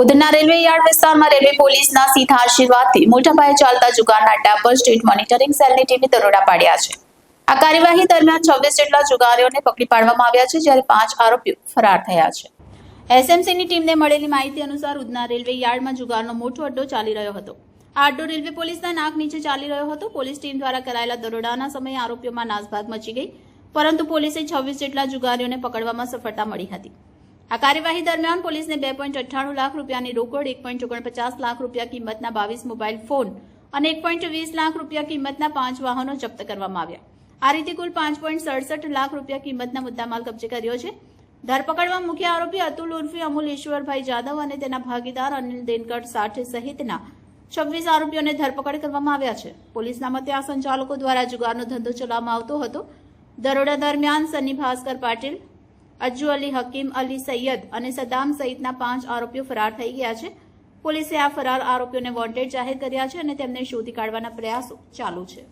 Udhna railway yard વિસ્તારમાં railway પોલીસના સીધા આશીર્વાદથી મોટા પાયે ચાલતા જુગારના અડ્ડા સ્ટ્રીટ મોનિટરિંગ સેલની ટીમે દરોડા પાડ્યા છે. આ કાર્યવાહી દરમિયાન છવ્વીસ જેટલા જુગારીઓને પકડી પાડવામાં આવ્યા છે, જ્યારે પાંચ આરોપીઓ ફરાર થયા છે. એસએમસીની ટીમને મળેલી માહિતી અનુસાર ઉધના રેલવે યાર્ડમાં જુગારનો મોટો અડ્ડો ચાલી રહ્યો હતો. આ અડ્ડો રેલવે પોલીસના નાક નીચે ચાલી રહ્યો હતો. પોલીસ ટીમ દ્વારા કરાયેલા દરોડાના સમયે આરોપીઓમાં નાસભાગ મચી ગઈ, પરંતુ પોલીસે છવ્વીસ જેટલા જુગારીઓને પકડવામાં સફળતા મળી હતી. આ કાર્યવાહી દરમિયાન પોલીસને બે પોઈન્ટ અઠ્ઠાણું લાખ રૂપિયાની રોકડ, એક પોઈન્ટ ઓગણપચાસ લાખ રૂપિયા કિંમતના બાવીસ મોબાઈલ ફોન અને એક પોઈન્ટ વીસ લાખ રૂપિયા કિંમતના પાંચ વાહનો જપ્ત કરવામાં આવ્યા. આ રીતે કુલ પાંચ પોઈન્ટ સડસઠ લાખ રૂપિયા કિંમતના મુદ્દામાલ કબજે કર્યો છે. ધરપકડમાં મુખ્ય આરોપી અતુલ ઉર્ફી અમુલ ઈશ્વરભાઈ જાદવ અને તેના ભાગીદાર અનિલ દેનકર સાઠે સહિતના છવ્વીસ આરોપીઓને ધરપકડ કરવામાં આવ્યા છે. પોલીસના મતે આ સંચાલકો દ્વારા જુગારનો ધંધો ચલાવવામાં આવતો હતો. દરોડા દરમિયાન સન્ની ભાસ્કર પાટીલ અજ્જુ અલી, હકીમ અલી, સૈયદ અને સદામ સહિતના પાંચ આરોપીઓ ફરાર થઈ ગયા છે. પોલીસે આ ફરાર આરોપીઓને વોન્ટેડ જાહેર કર્યા છે અને તેમને શોધી કાઢવાના પ્રયાસો ચાલુ છે.